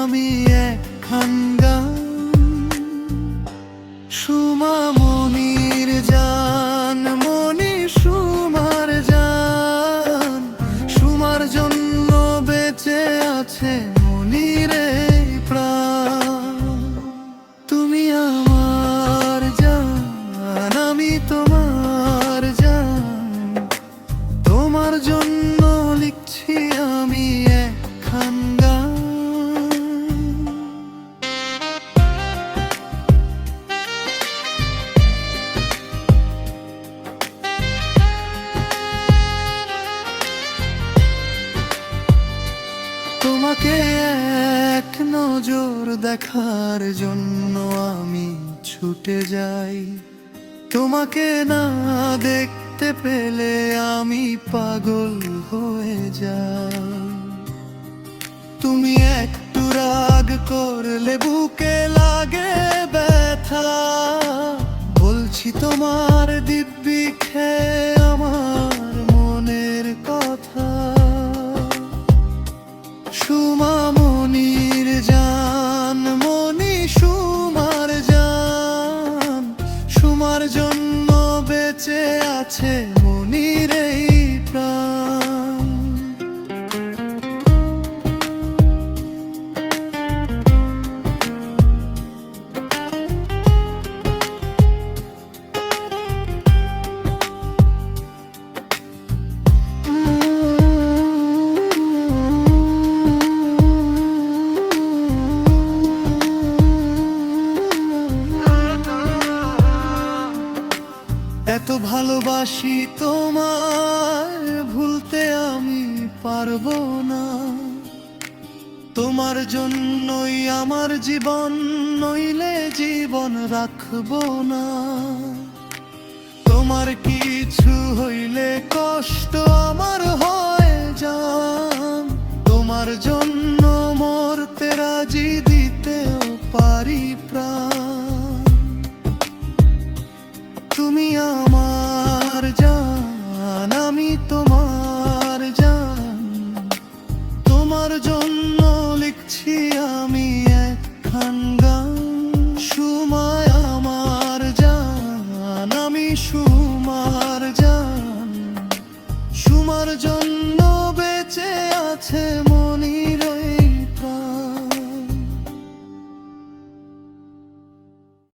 আমি গান সুমা মনির জান, মনি সুমার জান। সুমার জন্য বেঁচে আছে মনির তুমি আমার জান, আমি তোমার জান। তোমার জন্য তোমাকে এক নজর দেখার জন্য আমি ছুটে যাই। তোমাকে না দেখতে পেলে আমি পাগল হয়ে যাই। তুমি একটু রাগ করলে বুকে লাগে ব্যথা। বলছি তোমার দিব্যি খেয়ে বেঁচে আছে মনির এই ভালোবাসি তোমার, ভুলতে আমি পারব না। তোমার জন্যই আমার জীবন, নইলে জীবন রাখব না। তোমার কিছু হইলে কষ্ট আমার হয়ে যান। তোমার জন্য মরতে রাজি দিতেও পারি প্রাণ। আমি একখান